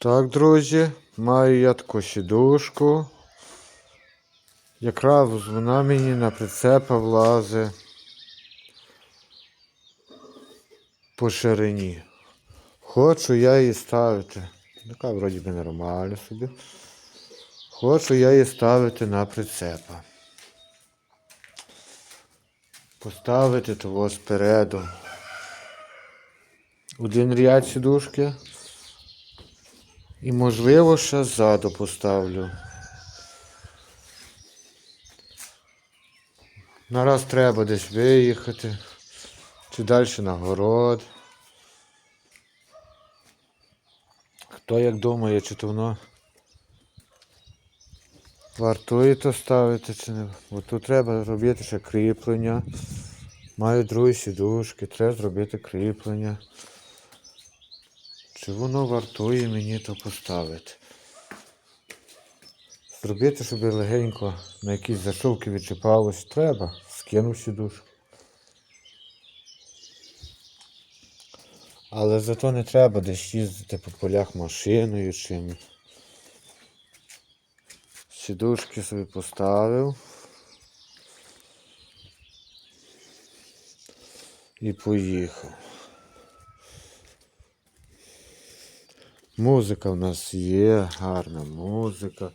Так, друзі, маю я таку сідушку. Якраз вона мені на прицепа влазить по ширині. Хочу я її ставити. Така вроді би нормально собі. Хочу я її ставити на прицепа. Поставити того спереду. Один ряд сідушки. І можливо ще ззаду поставлю. Нараз треба десь виїхати. Чи далі на город. Хто як думає, чи то воно вартує то ставити, чи не. Бо тут треба робити ще кріплення. Маю другі сідушки, треба зробити кріплення. Чи воно вартує мені то поставити? Зробити, щоб легенько на якісь зашовки відчіпалось, треба. Скинув сідушку. Але зато не треба десь їздити по полях машиною чимось. Сідушки собі поставив. І поїхав. Музика в нас є, гарна музика.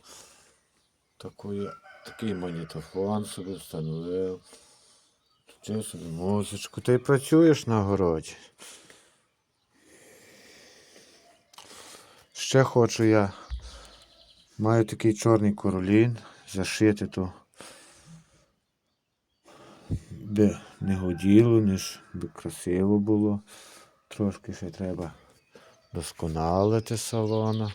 Такої, такий магнітофон собі встановив. Включив собі музичку. Ти працюєш на городі. Ще хочу я. Маю такий чорний королін, зашити то. Би не годіло, ніж би красиво було. Трошки ще треба досконалити салона.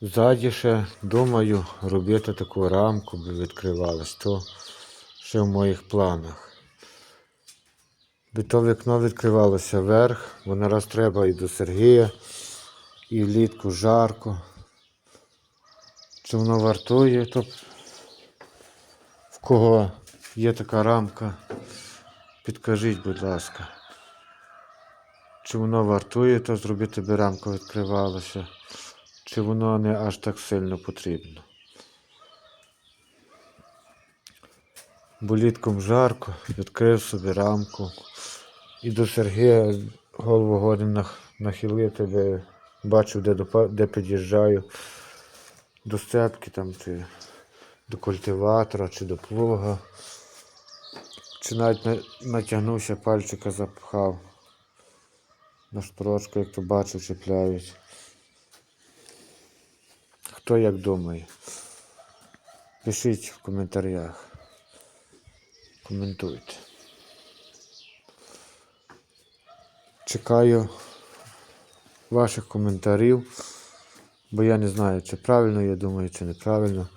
Ззаді ще думаю робити таку рамку, би відкривалась, то ще в моїх планах. Би то вікно відкривалося вверх, бо нараз треба і до Сергія, і влітку жарко. Чи воно вартує, то в кого є така рамка, підкажіть, будь ласка. Чи воно вартує, то зробити би рамка відкривалася, чи воно не аж так сильно потрібно. Бо літком жарко, відкрив собі рамку. І до Сергія голову годин нахилити, де бачив, де, де під'їжджаю. До сцепки там, чи до культиватора, чи до плуга. Чи навіть на- натягнувся, пальчика запхав. На шторочку, як то бачу, чіпляють. Хто як думає? Пишіть в коментарях. Коментуйте. Чекаю ваших коментарів, бо я не знаю, чи правильно я думаю, чи неправильно.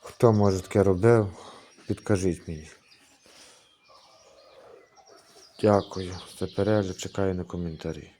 Хто може таке робив, підкажіть мені. Дякую за перегляд, чекаю на коментарі.